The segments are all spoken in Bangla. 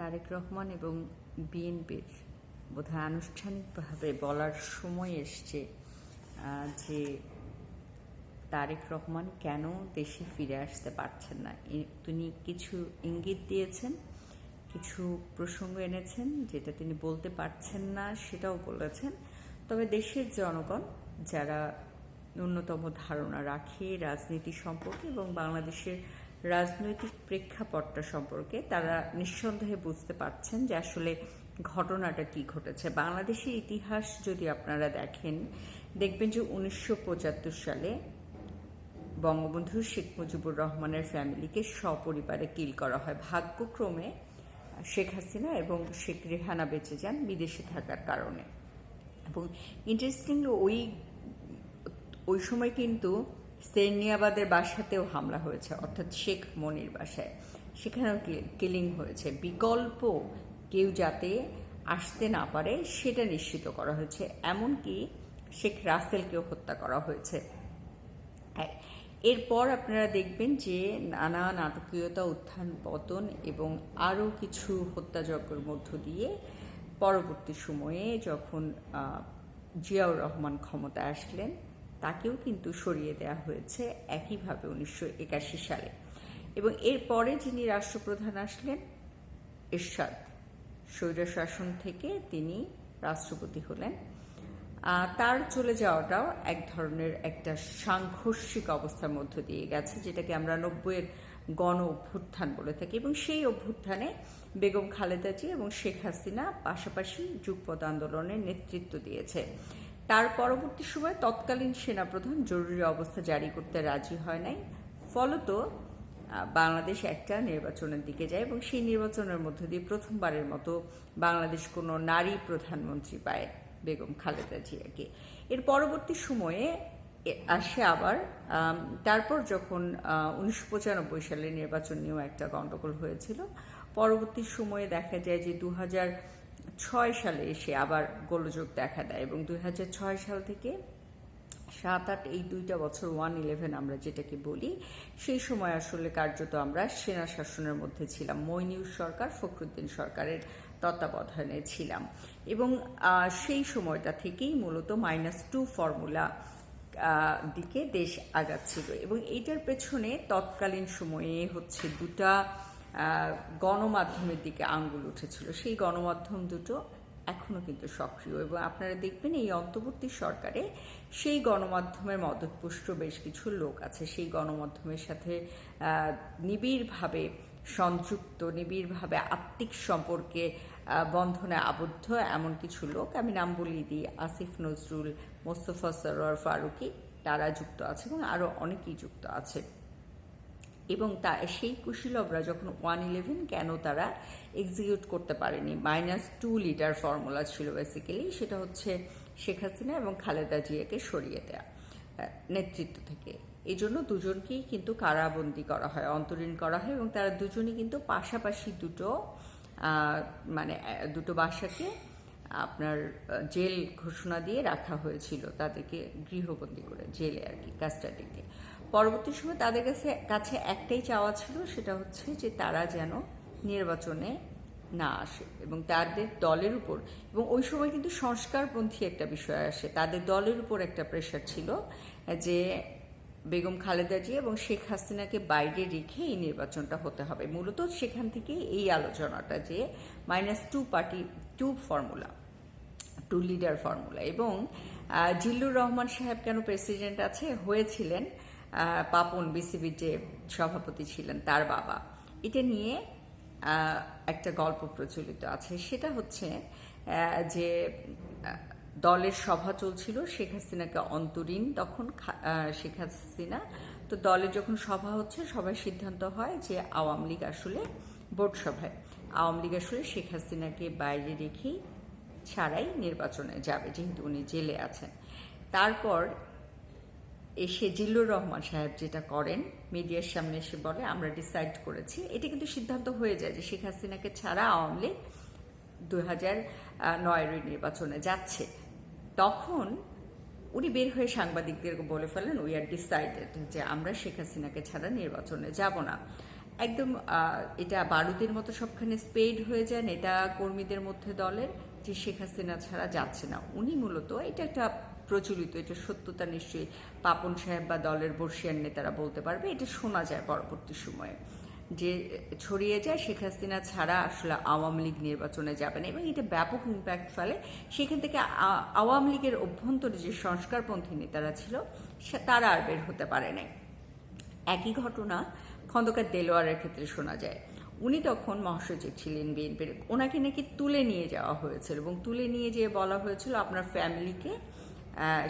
তারেক রহমান এবং বিএনপির বোধহয় আনুষ্ঠানিকভাবে বলার সময় এসছে যে তারেক রহমান কেন দেশে ফিরে আসতে পারছেন না। তিনি কিছু ইঙ্গিত দিয়েছেন, কিছু প্রসঙ্গ এনেছেন যেটা তিনি বলতে পারছেন না সেটাও বলেছেন। তবে দেশের জনগণ যারা ন্যূনতম ধারণা রাখে রাজনীতি সম্পর্কে এবং বাংলাদেশের রাজনৈতিক প্রেক্ষাপটটা সম্পর্কে তারা নিঃসন্দেহে বুঝতে পারছেন যে আসলে ঘটনাটা কি ঘটেছে। বাংলাদেশের ইতিহাস যদি আপনারা দেখেন, দেখবেন যে উনিশশো পঁচাত্তর সালে বঙ্গবন্ধু শেখ মুজিবুর রহমানের ফ্যামিলিকে সপরিবারে কিল করা হয়। ভাগ্যক্রমে শেখ হাসিনা এবং শেখ রেহানা বেঁচে যান বিদেশে থাকার কারণে। এবং ইন্টারেস্টিংলি ওই ওই সময় কিন্তু সেরনিয়াবাদের বাসাতেও হামলা হয়েছে অর্থাৎ শেখ মনির বাসায়। সেখানেও কিলিং হয়েছে। বিকল্প কেউ যাতে আসতে না পারে সেটা নিশ্চিত করা হয়েছে। এমনকি শেখ রাসেলকেও হত্যা করা হয়েছে। হ্যাঁ, এরপর আপনারা দেখবেন যে নানা নাটকীয়তা উত্থান পতন এবং আরও কিছু হত্যাযজ্ঞের মধ্য দিয়ে পরবর্তী সময়ে যখন জিয়াউর রহমান ক্ষমতায় আসলেন তাকেও কিন্তু সরিয়ে দেওয়া হয়েছে একইভাবে উনিশশো একাশি সালে। এবং এরপরে যিনি রাষ্ট্রপ্রধান আসলেন, এরশাদ। স্বৈরশাসন থেকে তিনি রাষ্ট্রপতি হলেন। তার চলে যাওয়াটাও এক ধরনের একটা সাংঘর্ষিক অবস্থার মধ্য দিয়ে গেছে, যেটাকে আমরা নব্বইয়ের গণ অভ্যুত্থান বলে থাকি। এবং সেই অভ্যুত্থানে বেগম খালেদা জি এবং শেখ হাসিনা পাশাপাশি যুগপদ আন্দোলনের নেতৃত্ব দিয়েছে। তার পরবর্তী সময় তৎকালীন সেনাপ্রধান জরুরি অবস্থা জারি করতে রাজি হয় নাই। ফলত বাংলাদেশ একটা নির্বাচনের দিকে যায় এবং সেই নির্বাচনের মধ্য দিয়ে প্রথমবারের মতো বাংলাদেশ কোনো নারী প্রধানমন্ত্রী পায় বেগম খালেদা জিয়াকে। এর পরবর্তী সময়ে আসে আবার তারপর যখন উনিশশো পঁচানব্বই সালে নির্বাচন নিয়েও একটা গণ্ডগোল হয়েছিল। পরবর্তী সময়ে দেখা যায় যে দু হাজার ছয় সালে এসে আবার গোলযোগ দেখা দেয় এবং দুই সাল থেকে সাত আট এই দুইটা বছর ওয়ান ইলেভেন আমরা যেটাকে বলি, সেই সময় আসলে কার্যত আমরা সেনা শাসনের মধ্যে ছিলাম। মইনিউর সরকার, ফখরুদ্দিন সরকারের তত্ত্বাবধানে ছিলাম। এবং সেই সময়টা থেকেই মূলত মাইনাস টু ফর্মুলা দিকে দেশ আগাচ্ছিল। এবং এইটার পেছনে তৎকালীন সময়ে হচ্ছে দুটা গণমাধ্যমের দিকে আঙ্গুল উঠেছিল। সেই গণমাধ্যম দুটো এখনও কিন্তু সক্রিয় এবং আপনারা দেখবেন এই অন্তর্বর্তী সরকারে সেই গণমাধ্যমের মদতপুষ্ট বেশ কিছু লোক আছে। সেই গণমাধ্যমের সাথে নিবিড়ভাবে সংযুক্ত, নিবিড়ভাবে আত্মিক সম্পর্কে বন্ধনে আবদ্ধ এমন কিছু লোক। আমি নাম বলিয়ে দিই, আসিফ নজরুল, মোস্তফা সরোয়ার ফারুকি, তারা যুক্ত আছে এবং আরও অনেকেই যুক্ত আছে। এবং তা, সেই কুশীলবরা যখন ওয়ান ইলেভেন কেন তারা এক্সিকিউট করতে পারেনি? মাইনাস টু লিটার ফর্মুলা ছিল বেসিক্যালি সেটা হচ্ছে শেখ হাসিনা এবং খালেদা জিয়াকে সরিয়ে দেয়া নেতৃত্ব থেকে। এই জন্য দুজনকেই কিন্তু কারাবন্দি করা হয়, অন্তরীণ করা হয় এবং তারা দুজনই কিন্তু পাশাপাশি দুটো মানে দুটো বাসাকে আপনার জেল ঘোষণা দিয়ে রাখা হয়েছিল, তাদেরকে গৃহবন্দী করে, জেলে আর কি কাস্টাডিতে পরবর্তী সময় তাদের কাছে কাছে একটাই চাওয়া ছিল, সেটা হচ্ছে যে তারা যেন নির্বাচনে না আসে এবং তাদের দলের উপর, এবং ওই সময় কিন্তু সংস্কারপন্থী একটা বিষয় আসে। তাদের দলের উপর একটা প্রেশার ছিল যে বেগম খালেদা জি এবং শেখ হাসিনাকে বাইরে রেখে এই নির্বাচনটা হতে হবে। মূলত সেখান থেকে এই আলোচনাটা যে minus two party two formula two leader formula এবং জিল্লুর রহমান সাহেব কেন প্রেসিডেন্ট আছে, হয়েছিলেন পাপন বিসিবির যে সভাপতি ছিলেন, তার বাবা। এটা নিয়ে একটা গল্প প্রচলিত আছে। সেটা হচ্ছে যে দলের সভা চলছিল, শেখ হাসিনাকে অন্তরীণ তখন শেখ হাসিনা। তো দলের যখন সভা হচ্ছে, সবাই সিদ্ধান্ত হয় যে আওয়ামী লীগ আসলে বোর্ড সভায়। আওয়ামী লীগ আসলে শেখ হাসিনাকে বাইরে রেখেই ছাড়াই নির্বাচনে যাবে, যেহেতু উনি জেলে আছেন। তারপর এসে জিল্লুর রহমান সাহেব যেটা করেন, মিডিয়ার সামনে এসে বলে, আমরা ডিসাইড করেছি। এটা কিন্তু সিদ্ধান্ত হয়ে যায় যে শেখ হাসিনাকে ছাড়া আওয়ামী লীগ দুই হাজার নয়ের নির্বাচনে যাচ্ছে। তখন উনি বের হয়ে সাংবাদিকদেরকে বলে ফেলেন উই আর ডিসাইডেড যে আমরা শেখ হাসিনাকে ছাড়া নির্বাচনে যাব না। একদম এটা বারুদের মতো সবখানে স্পেড হয়ে যায় এটা কর্মীদের মধ্যে দলের যে শেখ হাসিনা ছাড়া যাচ্ছে না। উনি মূলত, এটা একটা প্রচলিত, এটা সত্যতা নিশ্চয়ই পাপন সাহেব বা দলের বর্ষিয়ান নেতারা বলতে পারবে, এটা শোনা যায় পরবর্তী সময়ে। যে ছড়িয়ে যায়, শেখ হাসিনা ছাড়া আসলে আওয়ামী লীগ নির্বাচনে যাবে না। এবং এটা ব্যাপক ইম্প্যাক্ট ফেলে। সেখান থেকে আওয়ামী লীগের অভ্যন্তরে যে সংস্কারপন্থী নেতারা ছিল তারা আর বের হতে পারে নাই। একই ঘটনা খন্দকার দেলোয়ারের ক্ষেত্রে শোনা যায়। উনি তখন মহাসচিব ছিলেন বিএনপির। ওনাকে নাকি তুলে নিয়ে যাওয়া হয়েছিল এবং তুলে নিয়ে যেয়ে বলা হয়েছিল আপনার ফ্যামিলিকে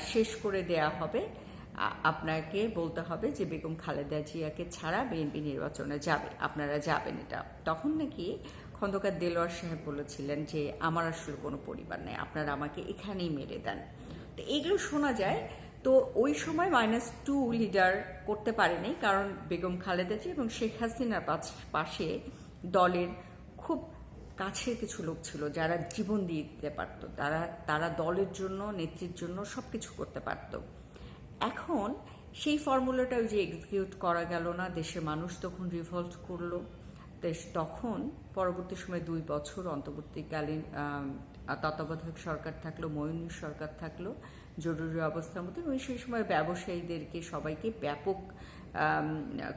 শেষ করে দেয়া হবে। আপনাকে বলতে হবে যে বেগম খালেদা জিয়াকে ছাড়া বিএনপি নির্বাচনে যাবে। আপনারা যাবেন এটা। তখন নাকি খন্দকার দেলোয়ার সাহেব বলেছিলেন যে, আমার আসলে কোনো পরিবার নেই। আপনারা আমাকে এখানেই মেরে দেন। তো এগুলো শোনা যায়। তো ওই সময় মাইনাস টু লিডার করতে পারেনি। কারণ বেগম খালেদা জি এবং শেখ হাসিনার পাশ- দলের কাছের কিছু লোক ছিল যারা জীবন দিয়ে দিতে পারতো। তারা তারা দলের জন্য, নেত্রীর জন্য সব কিছু করতে পারতো। এখন সেই ফর্মুলাটা ওই যে এক্সিকিউট করা গেল না, দেশের মানুষ তখন রিভলভ করল। দেশ তখন পরবর্তী সময় দুই বছর অন্তর্বর্তীকালীন তত্ত্বাবধায়ক সরকার থাকল ময়ূর সরকার থাকল, জরুরি অবস্থার মধ্যে। এবং সেই সময় ব্যবসায়ীদেরকে সবাইকে ব্যাপক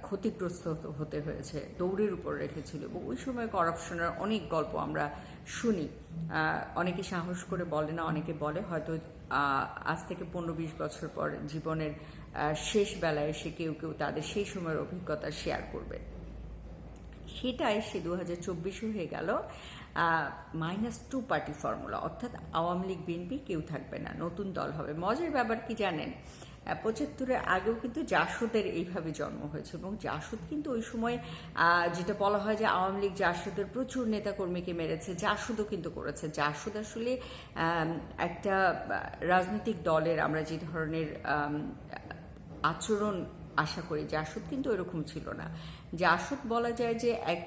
ক্ষতিগ্রস্ত হতে- হয়েছে, দৌড়ের উপর রেখেছিল এবং ওই সময় করাপশনের অনেক গল্প আমরা শুনি। অনেকে সাহস করে বলে না, অনেকে বলে হয়তো আজ থেকে পনেরো বিশ বছর পর জীবনের শেষ বেলায় এসে কেউ কেউ তাদের সেই সময়ের অভিজ্ঞতা শেয়ার করবে। সেটাই সে দু হাজার হয়ে গেল মাইনাস টু পার্টি ফর্মুলা অর্থাৎ আওয়ামী লীগ বিএনপি কেউ থাকবে না, নতুন দল হবে। মজার ব্যাপার কি জানেন? পঁচাত্তরের আগেও কিন্তু জাসদের এইভাবে জন্ম হয়েছে এবং জাসদ কিন্তু ওই সময় যেটা বলা হয় যে আওয়ামী লীগ জাসদের প্রচুর নেতাকর্মীকে মেরেছে, জাসদও কিন্তু করেছে। জাসদ আসলে একটা রাজনৈতিক দলের আমরা যে ধরনের আচরণ আশা করি, জাসদ কিন্তু এরকম ছিল না। জাসদ বলা যায় যে এক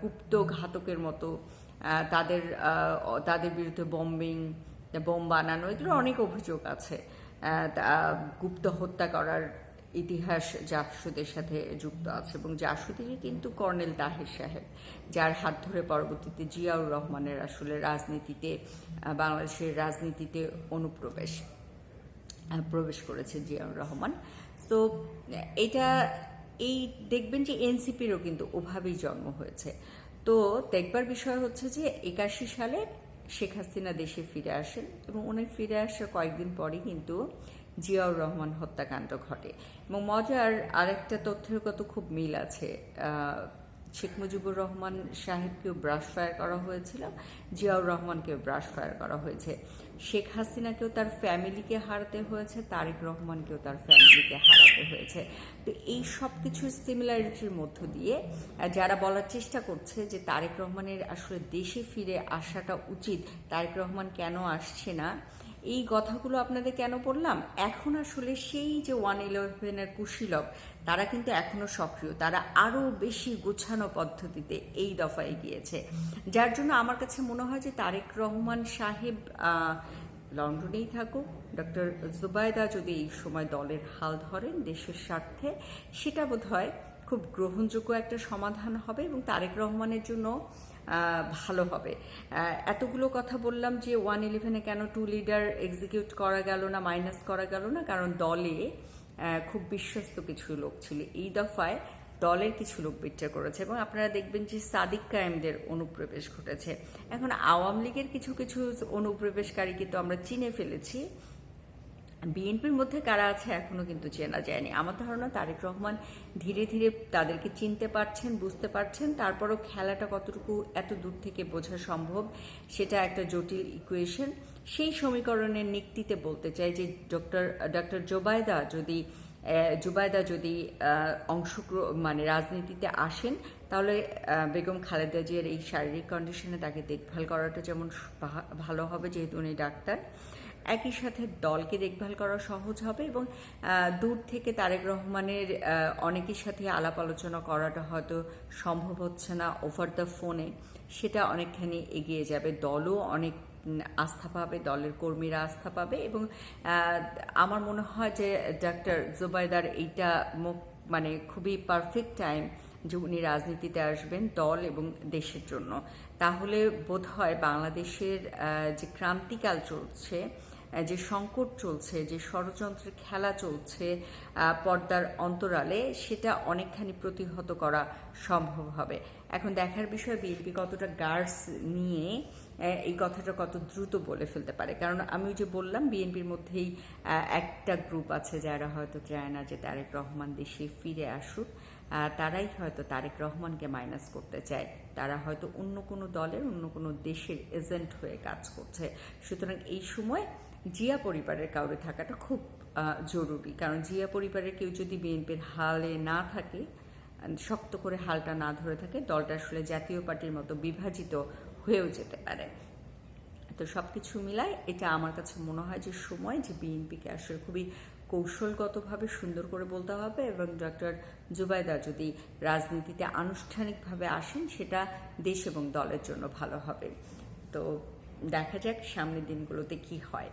গুপ্ত ঘাতকের মতো তাদের তাদের বিরুদ্ধে বম্বিং বোম বানানো, এগুলো অনেক অভিযোগ আছে। গুপ্ত হত্যা করার ইতিহাস জাসদের সাথে যুক্ত আছে এবং জাসদেরই কিন্তু কর্নেল তাহের সাহেব, যার হাত ধরে পরবর্তীতে জিয়াউর রহমানের আসলে রাজনীতিতে বাংলাদেশের রাজনীতিতে অনুপ্রবেশ প্রবেশ করেছে জিয়াউর রহমান। তো এটা, এই, দেখবেন যে এনসিপিরও কিন্তু ওভাবেই জন্ম হয়েছে। তো দেখবার বিষয় হচ্ছে যে একাশি সালে শেখ হাসিনা দেশে ফিরে আসেন এবং উনি ফিরে আসার কয়েকদিন পরে কিন্তু জিয়াউর রহমান হত্যাকাণ্ড ঘটে। এবং মজার আরেকটা তথ্যের কত খুব মিল আছে শেখ মুজিবুর রহমান সাহেবকেও ব্রাশ ফায়ার করা হয়েছিল, জিয়াউর রহমানকেও ব্রাশ ফায়ার করা হয়েছে। শেখ হাসিনাকেও তার ফ্যামিলিকে হারাতে হয়েছে, তারেক রহমানকেও তার ফ্যামিলিকে হারাতে হয়েছে। তো এই সব কিছুর সিমিলারিটির মধ্য দিয়ে যারা বলার চেষ্টা করছে যে তারেক রহমানের আসলে দেশে ফিরে আসাটা উচিত, তারেক রহমান কেন আসছে না এই কথাগুলো আপনাদের কেন বললাম? এখন আসলে সেই যে ওয়ান ইলেভেনের কুশীলভ, তারা কিন্তু এখনও সক্রিয়। তারা আরও বেশি গোছানো পদ্ধতিতে এই দফায় গিয়েছে যার জন্য আমার কাছে মনে হয় যে তারেক রহমান সাহেব লন্ডনেই থাকুক, ডক্টর জুবায়দা যদি এই সময় দলের হাল ধরেন দেশের স্বার্থে, সেটা বোধ হয় খুব গ্রহণযোগ্য একটা সমাধান হবে এবং তারেক রহমানের জন্য ভালো হবে। এতগুলো কথা বললাম যে ওয়ান ইলেভেনে কেন টু লিডার এক্সিকিউট করা গেল না, মাইনাস করা গেল না, কারণ দলে খুব বিশ্বস্ত কিছু লোক ছিল। এই দফায় দলের কিছু লোক বিট্রা করেছে এবং আপনারা দেখবেন যে সাদিক কায়েমদের অনুপ্রবেশ ঘটেছে। এখন আওয়ামী লীগের কিছু কিছু অনুপ্রবেশকারী কিন্তু আমরা চিনে ফেলেছি। বিএনপির মধ্যে কারা আছে এখনও কিন্তু চেনা যায়নি। আমার ধারণা তারেক রহমান ধীরে ধীরে তাদেরকে চিনতে পারছেন, বুঝতে পারছেন। তারপরও খেলাটা কতটুকু এত দূর থেকে বোঝা সম্ভব, সেটা একটা জটিল ইকুয়েশন সেই সমীকরণের নিক্তিতে বলতে চাই যে ডক্টর ডক্টর জোবায়দা যদি জুবায়দা যদি অংশ মানে রাজনীতিতে আসেন, তাহলে বেগম খালেদা জিয়ার এই শারীরিক কন্ডিশনে তাকে দেখভাল করাটা যেমন ভালো হবে, যেহেতু উনি ডাক্তার। একই সাথে দলকে দেখভাল করা সহজ হবে এবং দূর থেকে তারেক রহমানের অনেকের সাথে আলাপ আলোচনা করাটা হয়তো সম্ভব হচ্ছে না ওভার দ্য ফোনে সেটা অনেকখানি এগিয়ে যাবে। দলও অনেক আস্থা পাবে, দলের কর্মীরা আস্থা পাবে এবং আমার মনে হয় যে ডাক্তার জুবাইদার এইটা মানে খুবই পারফেক্ট টাইম যে উনি রাজনীতিতে আসবেন দল এবং দেশের জন্য। তাহলে বোধ হয় বাংলাদেশের যে ক্রান্তিকাল চলছে যে সংকট চলছে, যে ষড়যন্ত্রের খেলা চলছে পর্দার অন্তরালে, সেটা অনেকখানি প্রতিহত করা সম্ভব হবে। এখন দেখার বিষয়, বিএনপি কতটা গার্ডস নিয়ে এই কথাটা কত দ্রুত বলে ফেলতে পারে। কারণ আমি যে বললাম, বিএনপির মধ্যেই একটা গ্রুপ আছে যারা হয়তো চায় না যে তারেক রহমান দেশে ফিরে আসুক। তারাই হয়তো তারেক রহমানকে মাইনাস করতে চায়। তারা হয়তো অন্য কোনো দলের, অন্য কোনো দেশের এজেন্ট হয়ে কাজ করছে। সুতরাং এই সময় জিয়া পরিবারের কাউরে থাকাটা খুব জরুরি। কারণ জিয়া পরিবারের কেউ যদি বিএনপির হালে না থাকে, শক্ত করে হালটা না ধরে থাকে, দলটা আসলে জাতীয় পার্টির মতো বিভাজিত হয়েও যেতে পারে। তো সব কিছু মিলায় এটা আমার কাছে মনে হয় যে সময় যে বিএনপিকে আসলে খুবই কৌশলগতভাবে সুন্দর করে বলতে হবে এবং ডক্টর জুবাইদা যদি রাজনীতিতে আনুষ্ঠানিকভাবে আসেন, সেটা দেশ এবং দলের জন্য ভালো হবে। তো দেখা যাক সামনের দিনগুলোতে কি হয়।